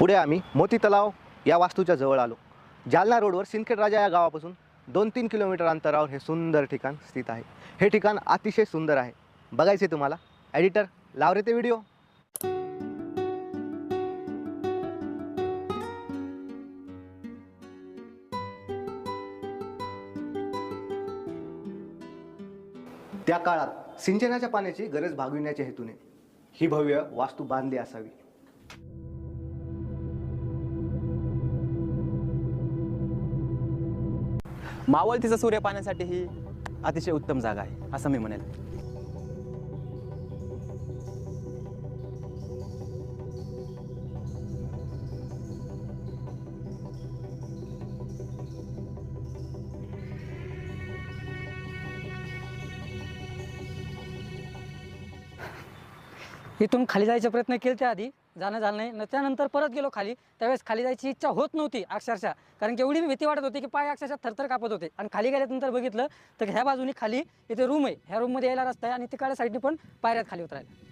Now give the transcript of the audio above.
पुढे आम्ही मोती तलाव या वास्तूच्या जवळ आलो. जालना रोडवर सिंदखेड राजा या गावापासून दोन तीन किलोमीटर अंतरावर हे सुंदर ठिकाण स्थित आहे. हे ठिकाण अतिशय सुंदर आहे. बघायचे तुम्हाला. एडिटर लाव रे ते व्हिडिओ त्या काळात सिंचनाच्या पाण्याची गरज भागविण्याच्या हेतूने ही भव्य वास्तू बांधली असावी. मावळतीचा सूर्य पाहण्यासाठी ही अतिशय उत्तम जागा आहे असं मी म्हणेल इथून खाली जायचा प्रयत्न केले त्या आधी. जाणं झालं नाही. न त्यानंतर परत गेलो खाली. त्यावेळेस खाली जायची इच्छा होत नव्हती अक्षरशः. कारण की एवढी भीती वाटत होती की पाय अक्षरशः थरथर कापत होते. आणि खाली गेल्यानंतर बघितलं तर ह्या बाजूनी खाली इथे रूम आहे. ह्या रूममध्ये यायला रस्ता आहे आणि तिकडल्या साईडने पण पायऱ्यात खाली उतरायला.